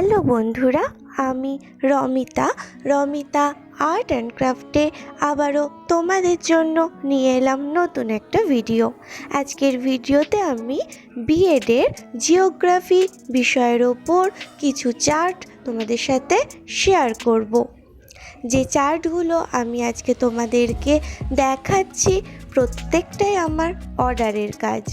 Hello বন্ধুরা, আমি Ramita. Ramita art and ক্রাফটে আবারও তোমাদের জন্য নিয়ে এলাম নতুন একটা ভিডিও। আজকের ভিডিওতে আমি বিএডের জিওগ্রাফি বিষয়ের ওপর কিছু চার্ট তোমাদের সাথে শেয়ার করব। যে চার্টগুলো আমি আজকে তোমাদেরকে দেখাচ্ছি, প্রত্যেকটাই আমার অর্ডারের কাজ।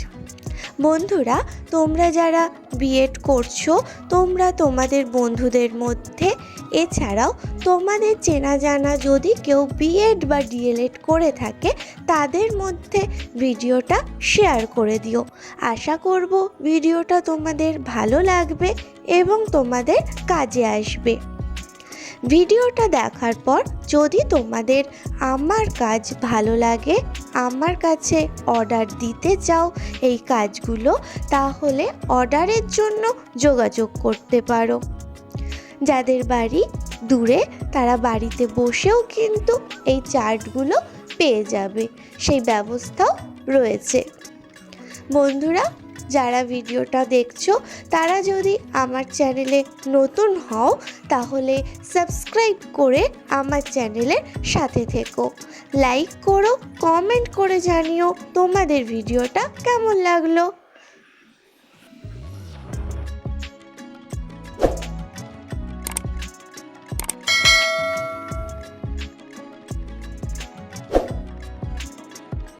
বন্ধুরা, তোমরা যারা বিএড করছ, তোমরা তোমাদের বন্ধুদের মধ্যে, এছাড়াও তোমাদের চেনা জানা যদি কেউ বিএড বা ডিএলএড করে থাকে, তাদের মধ্যে ভিডিওটা শেয়ার করে দিও। আশা করব ভিডিওটা তোমাদের ভালো লাগবে এবং তোমাদের কাজে আসবে। ভিডিওটা দেখার পর যদি তোমাদের আমার কাজ ভালো লাগে, আমার কাছে অর্ডার দিতে চাও এই কাজগুলো, তাহলে অর্ডারের জন্য যোগাযোগ করতে পারো। যাদের বাড়ি দূরে, তারা বাড়িতে বসেও কিন্তু এই চার্টগুলো পেয়ে যাবে। সেই ব্যবস্থাও রয়েছে। বন্ধুরা যারা ভিডিওটা দেখছ, তারা যদি আমার চ্যানেলে নতুন হও, তাহলে সাবস্ক্রাইব করে আমার চ্যানেলের সাথে থেকো। লাইক করো, কমেন্ট করে জানিও তোমাদের ভিডিওটা কেমন লাগল।